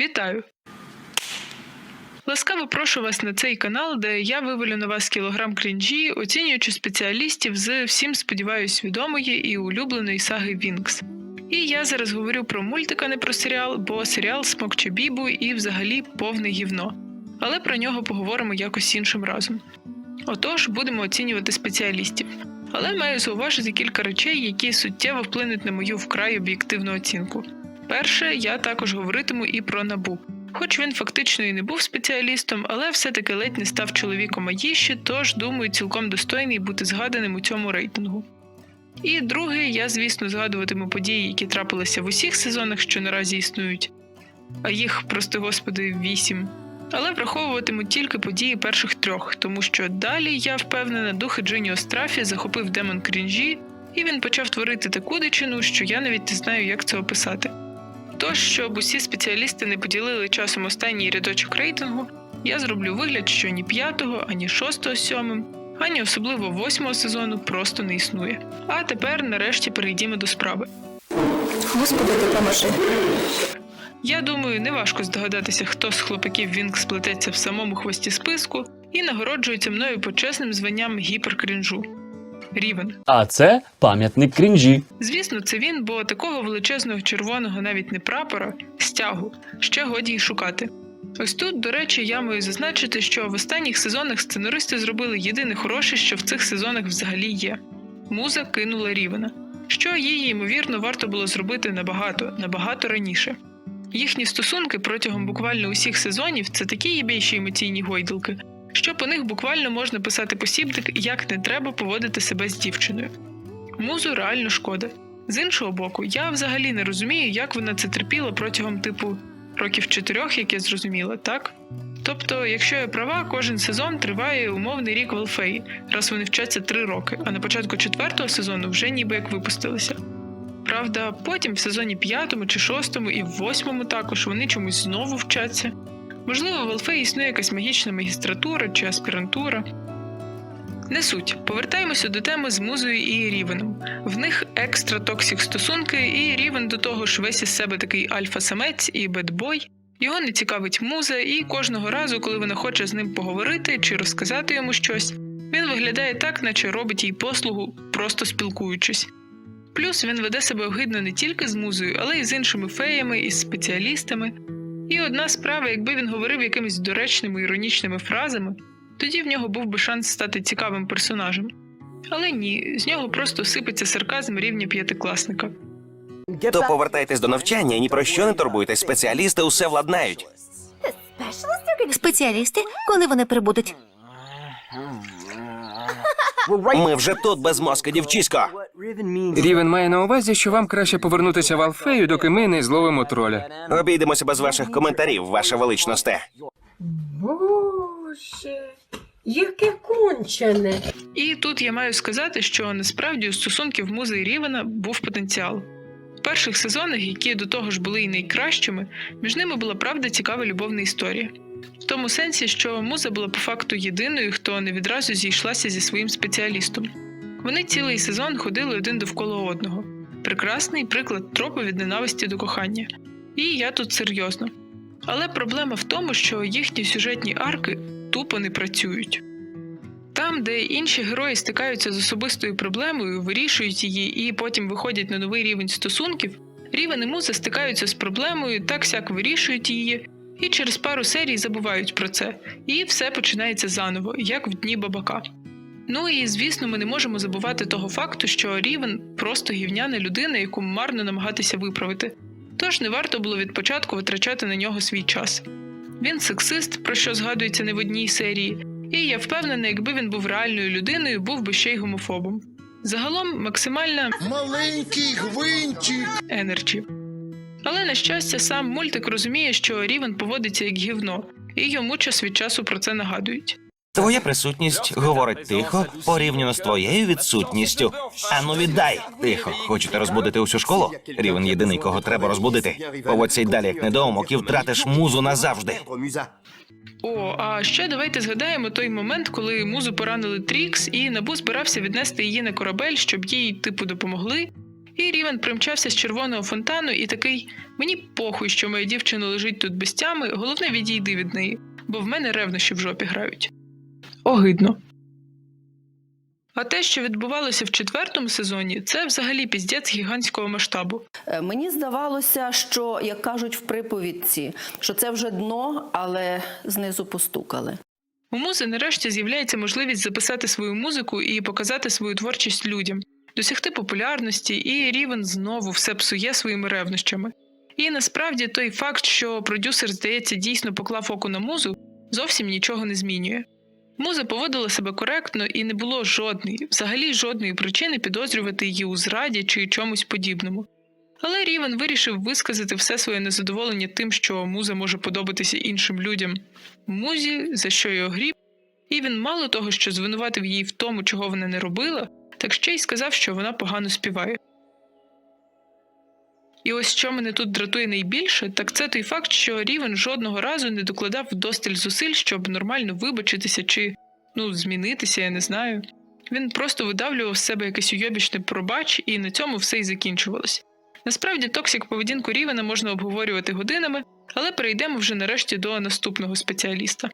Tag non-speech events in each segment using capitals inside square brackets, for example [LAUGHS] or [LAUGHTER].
Вітаю! Ласкаво прошу вас на цей канал, де я вивелю на вас кілограм крінжі, оцінюючи спеціалістів з всім сподіваюсь відомої і улюбленої саги Вінкс. І я зараз говорю про мультик, а не про серіал, бо серіал Смокче Бібу і взагалі повне гівно. Але про нього поговоримо якось іншим разом. Отож, будемо оцінювати спеціалістів. Але маю зауважити кілька речей, які суттєво вплинуть на мою вкрай об'єктивну оцінку. Перше, я також говоритиму і про набу. Хоч він фактично і не був спеціалістом, але все-таки ледь не став чоловіком Аїші, тож думаю, цілком достойний бути згаданим у цьому рейтингу. І друге, я, звісно, згадуватиму події, які трапилися в усіх сезонах, що наразі існують, а їх, прости господи, вісім. Але враховуватиму тільки події перших трьох, тому що далі я впевнена, дух Джині Острафі захопив демон крінжі, і він почав творити таку дичину, що я навіть не знаю, як це описати. Тож, щоб усі спеціалісти не поділили часом останній рядочок рейтингу, я зроблю вигляд, що ні п'ятого, ані шостого з сьомим, ані особливо восьмого сезону просто не існує. А тепер нарешті перейдімо до справи. Господи, допоможи. Я думаю, неважко здогадатися, хто з хлопаків Вінкс плететься в самому хвості списку і нагороджується мною почесним званням гіперкрінжу. Рівен. А це пам'ятник крінжі. Звісно, це він, бо такого величезного червоного навіть не прапора, стягу, ще годі й шукати. Ось тут, до речі, я маю зазначити, що в останніх сезонах сценаристи зробили єдине хороше, що в цих сезонах взагалі є. Муза кинула Рівена, що їй, ймовірно, варто було зробити набагато, набагато раніше. Їхні стосунки протягом буквально усіх сезонів це такі єбейші емоційні гойдалки, що по них буквально можна писати посібник, як не треба поводити себе з дівчиною. Музу реально шкода. З іншого боку, я взагалі не розумію, як вона це терпіла протягом типу років чотирьох, як я зрозуміла, так? Тобто, якщо я права, кожен сезон триває умовний рік в Алфеї, раз вони вчаться три роки, а на початку четвертого сезону вже ніби як випустилися. Правда, потім в сезоні п'ятому чи шостому і восьмому також вони чомусь знову вчаться. Можливо, в Алфеї існує якась магічна магістратура чи аспірантура. Не суть. Повертаємося до теми з музою і Рівеном. В них екстра токсік стосунки, і Рівен до того ж весь із себе такий альфа-самець і бедбой. Його не цікавить муза, і кожного разу, коли вона хоче з ним поговорити чи розказати йому щось, він виглядає так, наче робить їй послугу, просто спілкуючись. Плюс він веде себе огидно не тільки з музою, але й з іншими феями і з спеціалістами. І одна справа, якби він говорив якимись доречними іронічними фразами, тоді в нього був би шанс стати цікавим персонажем. Але ні, з нього просто сипеться сарказм рівня п'ятикласника. То повертайтесь до навчання і ні про що не турбуйтесь. Спеціалісти усе владнають. Спеціалісти, коли вони прибудуть? Ми вже тут без мозка, дівчисько. Рівен має на увазі, що вам краще повернутися в Алфею, доки ми не зловимо троля. Обійдемося без ваших коментарів, ваша величносте. Боже, яке кончене. І тут я маю сказати, що насправді у стосунків музи і Рівена був потенціал. В перших сезонах, які до того ж були і найкращими, між ними була правда цікава любовна історія. В тому сенсі, що муза була по факту єдиною, хто не відразу зійшлася зі своїм спеціалістом. Вони цілий сезон ходили один довкола одного. Прекрасний приклад тропу від ненависті до кохання. І я тут серйозно. Але проблема в тому, що їхні сюжетні арки тупо не працюють. Там, де інші герої стикаються з особистою проблемою, вирішують її і потім виходять на новий рівень стосунків, рівень і муза стикаються з проблемою, так сяк вирішують її, і через пару серій забувають про це, і все починається заново, як в дні бабака. Ну і звісно, ми не можемо забувати того факту, що Рівен просто гівняна людина, яку марно намагатися виправити. Тож не варто було від початку витрачати на нього свій час. Він сексист, про що згадується не в одній серії, і я впевнена, якби він був реальною людиною, був би ще й гомофобом. Загалом максимальна Маленький гвинтик. енерджі. Але на щастя, сам мультик розуміє, що Рівен поводиться як гівно, і йому час від часу про це нагадують. Твоя присутність говорить тихо, порівняно з твоєю відсутністю. Ану віддай. Тихо. Хочете розбудити усю школу? Рівен єдиний, кого треба розбудити. Поводься й далі, як недоумок, і втратиш музу назавжди. О, а ще давайте згадаємо той момент, коли музу поранили Трікс, і Набу збирався віднести її на корабель, щоб їй типу допомогли. І Рівен примчався з червоного фонтану і такий: мені похуй, що моя дівчина лежить тут без тями, головне відійди від неї, бо в мене ревнощі в жопі грають. Огидно. А те, що відбувалося в четвертому сезоні, це взагалі піздець гігантського масштабу. Е, Мені здавалося, що як кажуть в приповідці, що це вже дно, але знизу постукали. У музи нарешті з'являється можливість записати свою музику і показати свою творчість людям, досягти популярності, і Рівен знову все псує своїми ревнощами. І насправді той факт, що продюсер, здається, дійсно поклав око на музу, зовсім нічого не змінює. Муза поводила себе коректно і не було жодної, взагалі жодної причини підозрювати її у зраді чи чомусь подібному. Але Рівен вирішив висказати все своє незадоволення тим, що муза може подобатися іншим людям. Музі, за що його гріб, і він мало того, що звинуватив її в тому, чого вона не робила, так ще й сказав, що вона погано співає. І ось що мене тут дратує найбільше, так це той факт, що Рівен жодного разу не докладав вдосталь зусиль, щоб нормально вибачитися чи ну, змінитися, я не знаю. Він просто видавлював з себе якесь уйобічне пробач, і на цьому все й закінчувалось. Насправді, токсик поведінку Рівена можна обговорювати годинами, але перейдемо вже нарешті до наступного спеціаліста.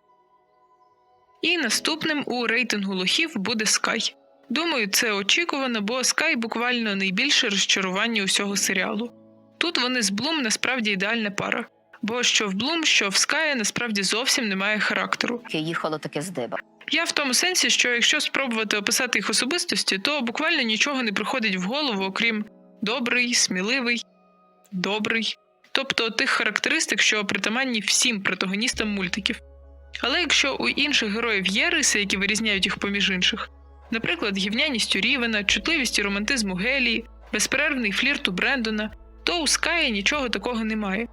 І наступним у рейтингу лохів буде Скай. Думаю, це очікувано, бо Скай буквально найбільше розчарування усього серіалу. Тут вони з Блум насправді ідеальна пара, бо що в Блум, що в Ская насправді зовсім немає характеру. Їхало таке з диба. Я в тому сенсі, що якщо спробувати описати їх особистості, то буквально нічого не приходить в голову, окрім добрий, сміливий, добрий, тобто тих характеристик, що притаманні всім протагоністам мультиків. Але якщо у інших героїв є риси, які вирізняють їх поміж інших, наприклад, гівняністю Рівена, чутливість романтизму Гелії, безперервний флірт у Брендона, то у Ская нічого такого немає.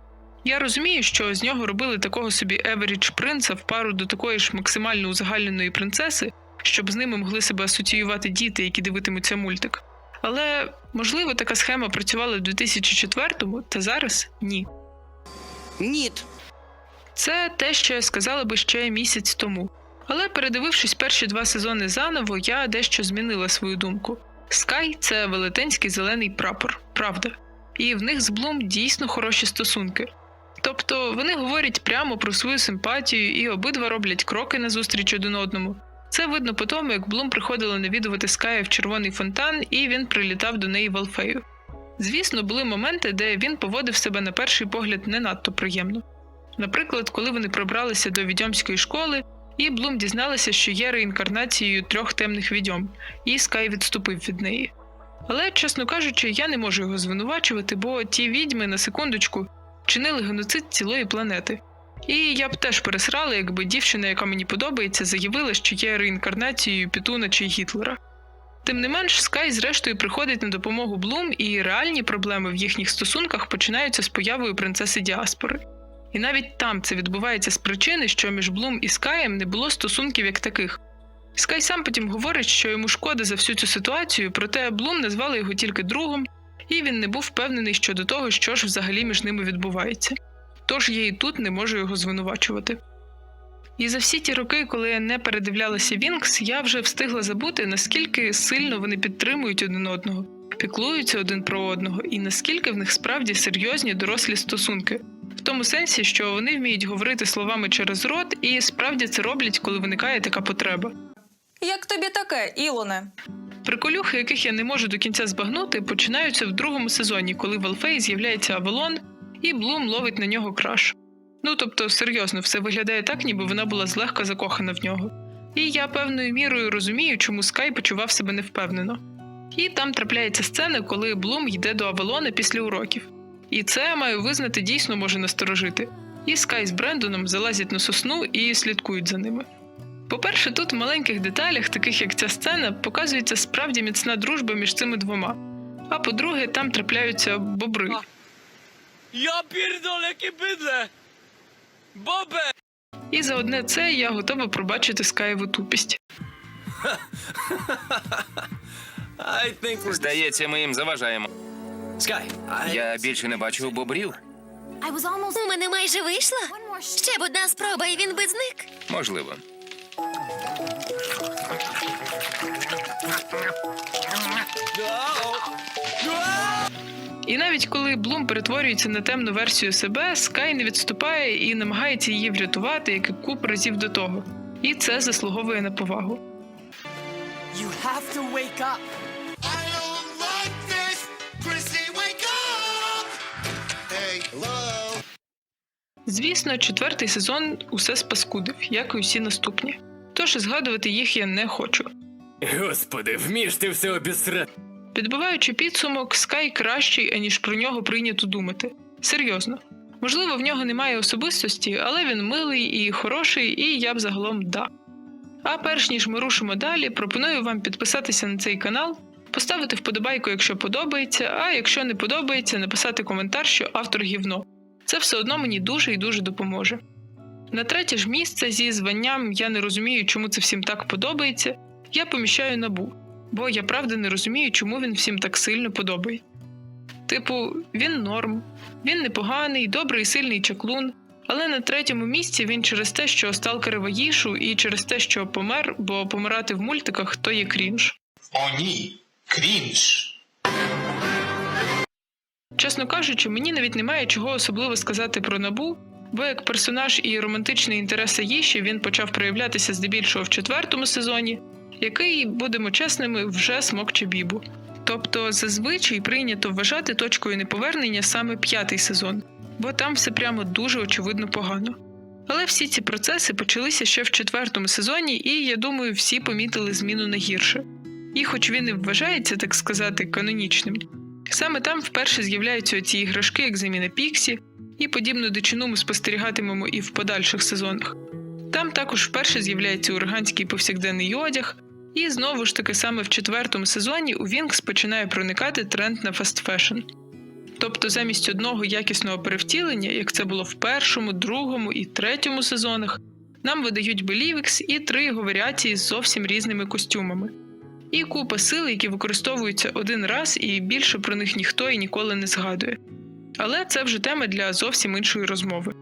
Я розумію, що з нього робили такого собі Еверідж принца в пару до такої ж максимально узагальненої принцеси, щоб з ними могли себе асоціювати діти, які дивитимуться мультик. Але можливо така схема працювала в 2004-му, та зараз ні. Ніт. Це те, що я сказала би ще місяць тому. Але передивившись перші два сезони заново, я дещо змінила свою думку. Скай це велетенський зелений прапор, правда. І в них з Блум дійсно хороші стосунки. Тобто вони говорять прямо про свою симпатію і обидва роблять кроки назустріч один одному. Це видно по тому, як Блум приходила навідувати Ская в червоний фонтан, і він прилітав до неї в Алфею. Звісно, були моменти, де він поводив себе на перший погляд не надто приємно. Наприклад, коли вони пробралися до відьомської школи, і Блум дізналася, що є реінкарнацією трьох темних відьом, і Скай відступив від неї. Але, чесно кажучи, я не можу його звинувачувати, бо ті відьми на секундочку чинили геноцид цілої планети. І я б теж пересрала, якби дівчина, яка мені подобається, заявила, що є реінкарнацією Пітуна чи Гітлера. Тим не менш, Скай зрештою приходить на допомогу Блум, і реальні проблеми в їхніх стосунках починаються з появою принцеси Діаспори. І навіть там це відбувається з причини, що між Блум і Скаєм не було стосунків як таких. Скай сам потім говорить, що йому шкода за всю цю ситуацію, проте Блум назвала його тільки другом, і він не був впевнений щодо того, що ж взагалі між ними відбувається. Тож я і тут не можу його звинувачувати. І за всі ті роки, коли я не передивлялася Вінкс, я вже встигла забути, наскільки сильно вони підтримують один одного, піклуються один про одного, і наскільки в них справді серйозні дорослі стосунки. Тому сенсі, що вони вміють говорити словами через рот, і справді це роблять, коли виникає така потреба. Як тобі таке, Ілоне? Приколюхи, яких я не можу до кінця збагнути, починаються в другому сезоні, коли в Алфеї з'являється Авалон, і Блум ловить на нього краш. Ну тобто, серйозно, все виглядає так, ніби вона була злегка закохана в нього. І я певною мірою розумію, чому Скай почував себе невпевнено. І там трапляється сцена, коли Блум йде до Авалона після уроків. І це маю визнати дійсно може насторожити. І Скай з Брендоном залазять на сосну і слідкують за ними. По-перше, тут в маленьких деталях, таких як ця сцена, показується справді міцна дружба між цими двома. А по-друге, там трапляються бобри. Я pierdolę кибидле! Бобе! І за одне це я готова пробачити Скаєву тупість. [LAUGHS] Здається, ми їм заважаємо. Я більше не бачу бобрів. У мене майже вийшло. Ще б одна спроба, і він би зник. Можливо. І навіть коли Блум перетворюється на темну версію себе, Скай не відступає і намагається її врятувати, як і куп разів до того. І це заслуговує на повагу. You have to wake up. Звісно, четвертий сезон усе спаскудив, як і усі наступні. Тож згадувати їх я не хочу. Господи, вмієш ти все обісрати. Підбиваючи підсумок, Скай кращий, аніж про нього прийнято думати. Серйозно. Можливо, в нього немає особистості, але він милий і хороший, і я б загалом да. А перш ніж ми рушимо далі, пропоную вам підписатися на цей канал, поставити вподобайку, якщо подобається, а якщо не подобається, написати коментар, що автор гівно. Це все одно мені дуже і дуже допоможе. На третє ж місце зі званням я не розумію, чому це всім так подобається. Я поміщаю набу бо я правда не розумію, чому він всім так сильно подобається. Типу, він норм, він непоганий, добрий сильний чаклун, але на третьому місці він через те, що сталкерива їшу, і через те, що помер, бо помирати в мультиках то є крінж. О, ні. Крінж. Чесно кажучи, мені навіть немає чого особливо сказати про набу, бо як персонаж і романтичний інтерес Аїші він почав проявлятися здебільшого в четвертому сезоні, який, будемо чесними, вже смокче бібу. Тобто зазвичай прийнято вважати точкою неповернення саме п'ятий сезон, бо там все прямо дуже очевидно погано. Але всі ці процеси почалися ще в четвертому сезоні, і я думаю, всі помітили зміну на гірше. І хоч він і вважається, так сказати, канонічним, саме там вперше з'являються ці іграшки, як заміна Піксі, і подібну дичину ми спостерігатимемо і в подальших сезонах. Там також вперше з'являється ураганський повсякденний одяг, і знову ж таки саме в четвертому сезоні у Вінкс починає проникати тренд на фастфешн. Тобто замість одного якісного перевтілення, як це було в першому, другому і третьому сезонах, нам видають Белівікс і три його варіації з зовсім різними костюмами. І купа сил, які використовуються один раз, і більше про них ніхто і ніколи не згадує. Але це вже тема для зовсім іншої розмови.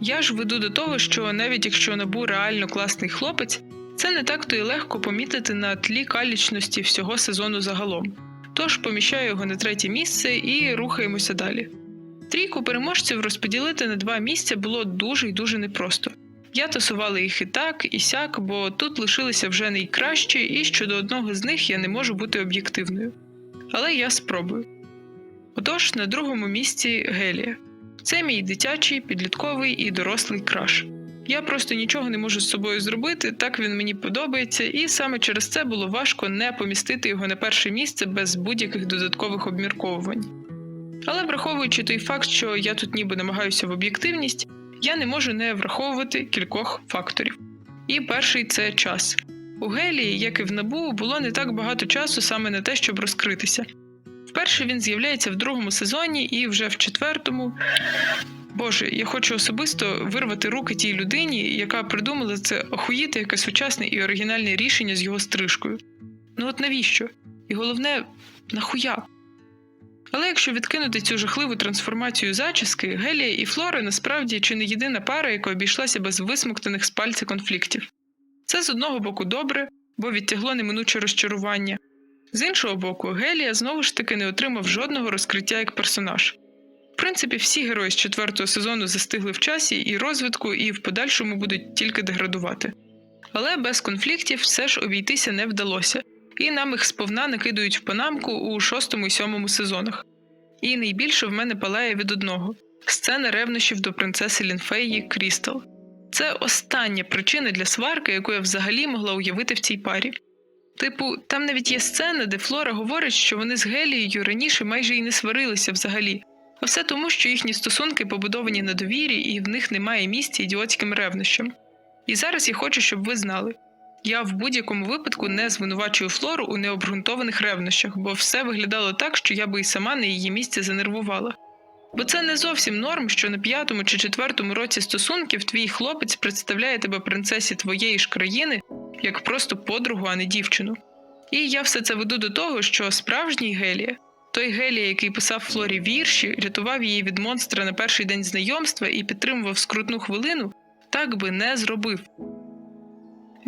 Я ж веду до того, що навіть якщо набу реально класний хлопець, це не так то й легко помітити на тлі калічності всього сезону загалом. Тож поміщаю його на третє місце і рухаємося далі. Трійку переможців розподілити на два місця було дуже й дуже непросто. Я тасувала їх і так, і сяк, бо тут лишилися вже найкращі, і щодо одного з них я не можу бути об'єктивною. Але я спробую. Отож, на другому місці Гелія. Це мій дитячий, підлітковий і дорослий краш. Я просто нічого не можу з собою зробити, так він мені подобається, і саме через це було важко не помістити його на перше місце без будь-яких додаткових обмірковувань. Але враховуючи той факт, що я тут ніби намагаюся в об'єктивність, я не можу не враховувати кількох факторів. І перший це час. У Гелії, як і в Набу, було не так багато часу саме на те, щоб розкритися. Вперше він з'являється в другому сезоні, і вже в четвертому. Боже, я хочу особисто вирвати руки тій людині, яка придумала це охуїти яке сучасне і оригінальне рішення з його стрижкою. Ну от навіщо? І головне, нахуя? Але якщо відкинути цю жахливу трансформацію зачіски, Гелія і Флора насправді чи не єдина пара, яка обійшлася без висмоктаних з пальця конфліктів. Це з одного боку добре, бо відтягло неминуче розчарування. З іншого боку, Гелія знову ж таки не отримав жодного розкриття як персонаж. В принципі, всі герої з четвертого сезону застигли в часі і розвитку, і в подальшому будуть тільки деградувати. Але без конфліктів все ж обійтися не вдалося, і нам їх сповна накидують в панамку у шостому і сьомому сезонах. І найбільше в мене палає від одного сцена ревнощів до принцеси Лінфеї Крістал. Це остання причина для сварки, яку я взагалі могла уявити в цій парі. Типу, там навіть є сцена, де Флора говорить, що вони з Гелією раніше майже і не сварилися взагалі, а все тому, що їхні стосунки побудовані на довірі, і в них немає місця ідіотським ревнощам. І зараз я хочу, щоб ви знали. Я в будь-якому випадку не звинувачую Флору у необґрунтованих ревнощах, бо все виглядало так, що я би і сама на її місці занервувала. Бо це не зовсім норм, що на п'ятому чи четвертому році стосунків твій хлопець представляє тебе принцесі твоєї ж країни як просто подругу, а не дівчину. І я все це веду до того, що справжній Гелія, той Гелія, який писав Флорі вірші, рятував її від монстра на перший день знайомства і підтримував скрутну хвилину, так би не зробив.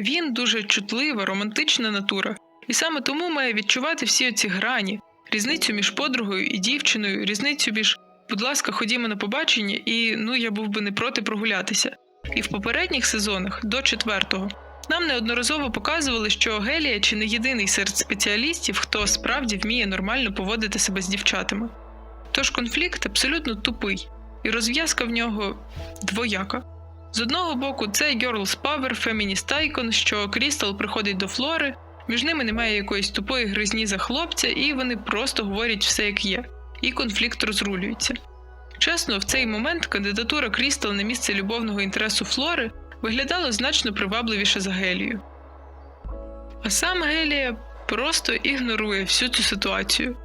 Він дуже чутлива, романтична натура, і саме тому має відчувати всі оці грані, різницю між подругою і дівчиною, різницю між будь ласка, ходімо на побачення, і ну я був би не проти прогулятися. І в попередніх сезонах до четвертого нам неодноразово показували, що Гелія чи не єдиний серед спеціалістів, хто справді вміє нормально поводити себе з дівчатами. Тож конфлікт абсолютно тупий, і розв'язка в нього двояка. З одного боку, це Girls Power, Feminist Icon, що Крістал приходить до Флори, між ними немає якоїсь тупої гризні за хлопця, і вони просто говорять все як є, і конфлікт розрулюється. Чесно, в цей момент кандидатура Крістал на місце любовного інтересу Флори виглядала значно привабливіше за Гелію. А сам Гелія просто ігнорує всю цю ситуацію.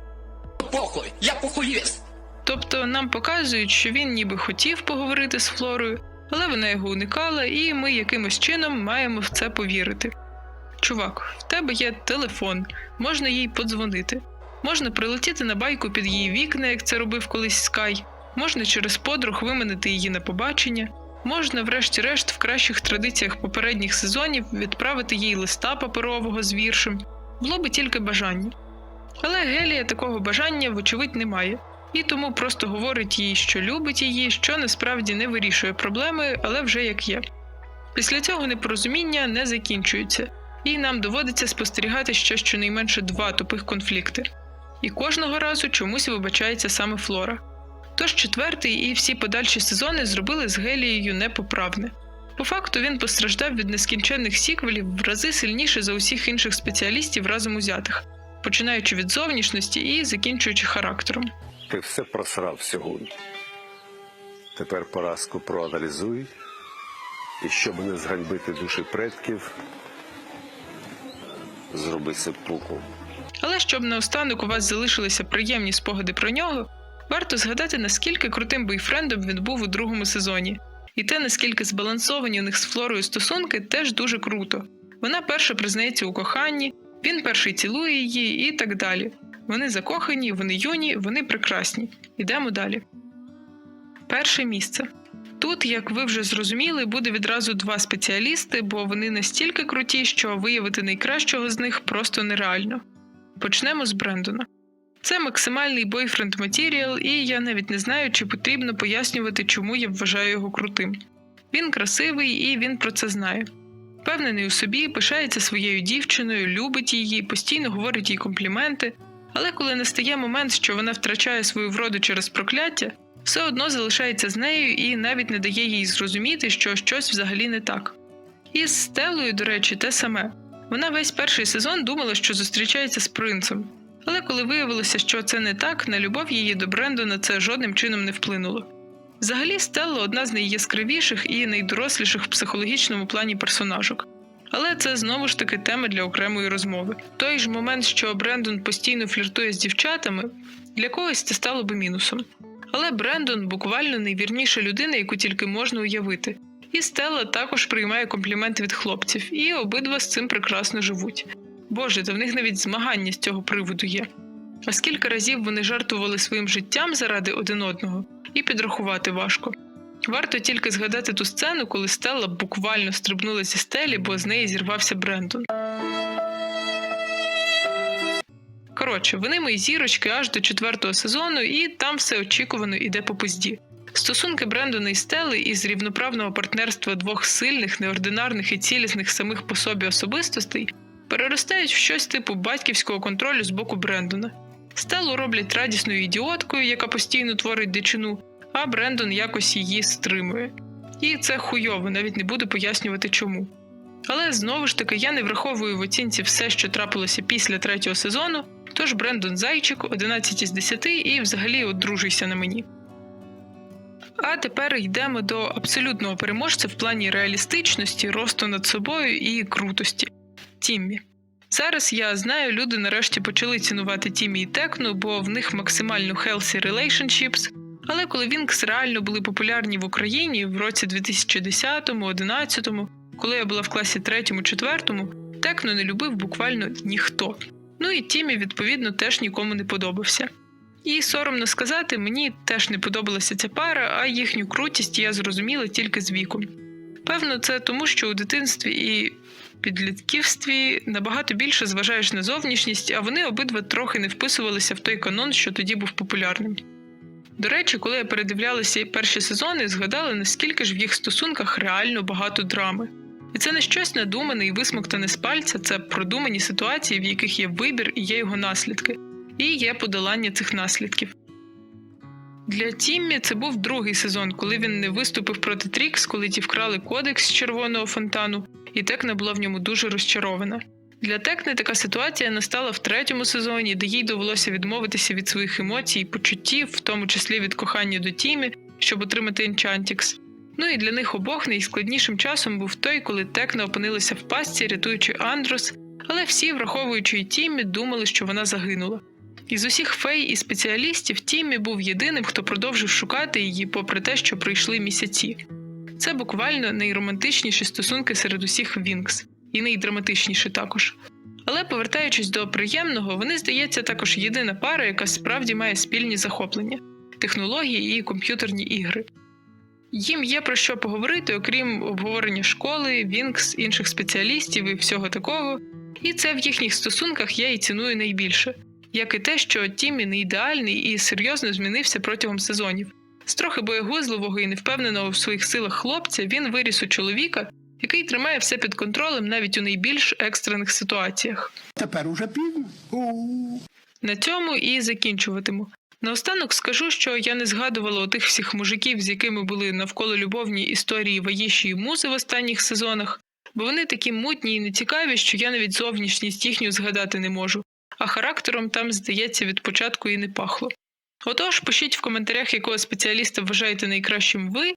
Похуй, я похуєст. Тобто нам показують, що він ніби хотів поговорити з Флорою, але вона його уникала, і ми якимось чином маємо в це повірити. Чувак, в тебе є телефон, можна їй подзвонити. Можна прилетіти на байку під її вікна, як це робив колись Скай, можна через подруг виманити її на побачення, можна, врешті-решт, в кращих традиціях попередніх сезонів відправити їй листа паперового з віршем. Було би тільки бажання. Але Гелія такого бажання, вочевидь, немає і тому просто говорить їй, що любить її, що насправді не вирішує проблеми, але вже як є. Після цього непорозуміння не закінчується, і нам доводиться спостерігати ще щонайменше два тупих конфлікти. І кожного разу чомусь вибачається саме Флора. Тож четвертий і всі подальші сезони зробили з Гелією непоправне. По факту він постраждав від нескінченних сіквелів в рази сильніше за усіх інших спеціалістів разом узятих, починаючи від зовнішності і закінчуючи характером. Ти все просрав сьогодні. Тепер поразку проаналізуй, і щоб не зганьбити душі предків, зроби сеппуку. Але щоб наостанок у вас залишилися приємні спогади про нього, варто згадати, наскільки крутим бойфрендом він був у другому сезоні. І те, наскільки збалансовані у них з Флорою стосунки, теж дуже круто. Вона перша признається у коханні, він перший цілує її і так далі. Вони закохані, вони юні, вони прекрасні. Ідемо далі. Перше місце. Тут, як ви вже зрозуміли, буде відразу два спеціалісти, бо вони настільки круті, що виявити найкращого з них просто нереально. Почнемо з Брендона. Це максимальний бойфренд матеріал, і я навіть не знаю, чи потрібно пояснювати, чому я вважаю його крутим. Він красивий і він про це знає. Впевнений у собі, пишається своєю дівчиною, любить її, постійно говорить їй компліменти, але коли настає момент, що вона втрачає свою вроду через прокляття, все одно залишається з нею і навіть не дає їй зрозуміти, що щось взагалі не так. І з Стеллою, до речі, те саме. Вона весь перший сезон думала, що зустрічається з принцем. Але коли виявилося, що це не так, на любов її до Брендона це жодним чином не вплинуло. Взагалі, Стелла одна з найяскравіших і найдоросліших в психологічному плані персонажок. Але це знову ж таки тема для окремої розмови. Той ж момент, що Брендон постійно фліртує з дівчатами, для когось це стало би мінусом. Але Брендон буквально найвірніша людина, яку тільки можна уявити. І Стелла також приймає компліменти від хлопців, і обидва з цим прекрасно живуть. Боже, та в них навіть змагання з цього приводу є. А скільки разів вони жартували своїм життям заради один одного, і підрахувати важко. Варто тільки згадати ту сцену, коли Стелла буквально стрибнула зі стелі, бо з неї зірвався Брендон. Коротше, вони мої зірочки аж до четвертого сезону, і там все очікувано іде по пизді. Стосунки Брендона і Стели із рівноправного партнерства двох сильних, неординарних і цілісних самих по собі особистостей переростають в щось типу батьківського контролю з боку Брендона. Стелу роблять радісною ідіоткою, яка постійно творить дичину, а Брендон якось її стримує. І це хуйово, навіть не буду пояснювати чому. Але знову ж таки я не враховую в оцінці все, що трапилося після третього сезону, тож Брендон Зайчик 11 із 10 і взагалі одружуйся на мені. А тепер йдемо до абсолютного переможця в плані реалістичності, росту над собою і крутості Тіммі. Зараз я знаю, люди нарешті почали цінувати Тіммі і Текну, бо в них максимально healthy relationships, але коли Вінкс реально були популярні в Україні в році 2010-11, коли я була в класі 3-4, Текну не любив буквально ніхто. Ну і Тімі, відповідно, теж нікому не подобався. І соромно сказати, мені теж не подобалася ця пара, а їхню крутість я зрозуміла тільки з віком. Певно, це тому, що у дитинстві і підлітківстві набагато більше зважаєш на зовнішність, а вони обидва трохи не вписувалися в той канон, що тоді був популярним. До речі, коли я передивлялася перші сезони, згадала, наскільки ж в їх стосунках реально багато драми. І це не щось надумане і висмоктане з пальця, це продумані ситуації, в яких є вибір і є його наслідки, і є подолання цих наслідків. Для Тіммі це був другий сезон, коли він не виступив проти Трікс, коли ті вкрали кодекс з червоного фонтану, і Текна була в ньому дуже розчарована. Для Текни така ситуація настала в третьому сезоні, де їй довелося відмовитися від своїх емоцій і почуттів, в тому числі від кохання до Тімі, щоб отримати Енчантікс. Ну і для них обох найскладнішим часом був той, коли Текна опинилася в пастці, рятуючи Андрос, але всі, враховуючи Тімі, думали, що вона загинула. Із усіх фей і спеціалістів Тіммі був єдиним, хто продовжив шукати її, попри те, що пройшли місяці. Це буквально найромантичніші стосунки серед усіх Вінкс, і найдраматичніші також. Але повертаючись до приємного, вони, здається, також єдина пара, яка справді має спільні захоплення технології і комп'ютерні ігри. Їм є про що поговорити, окрім обговорення школи, Вінкс, інших спеціалістів і всього такого, і це в їхніх стосунках я і ціную найбільше як і те, що Тіммі не ідеальний і серйозно змінився протягом сезонів. З трохи боєгузливого і невпевненого в своїх силах хлопця він виріс у чоловіка, який тримає все під контролем навіть у найбільш екстрених ситуаціях. Тепер уже пізно. На цьому і закінчуватиму. Наостанок скажу, що я не згадувала отих всіх мужиків, з якими були навколо любовні історії Ваїші і Музи в останніх сезонах, бо вони такі мутні і нецікаві, що я навіть зовнішність їхню згадати не можу а характером там, здається, від початку і не пахло. Отож, пишіть в коментарях, якого спеціаліста вважаєте найкращим ви,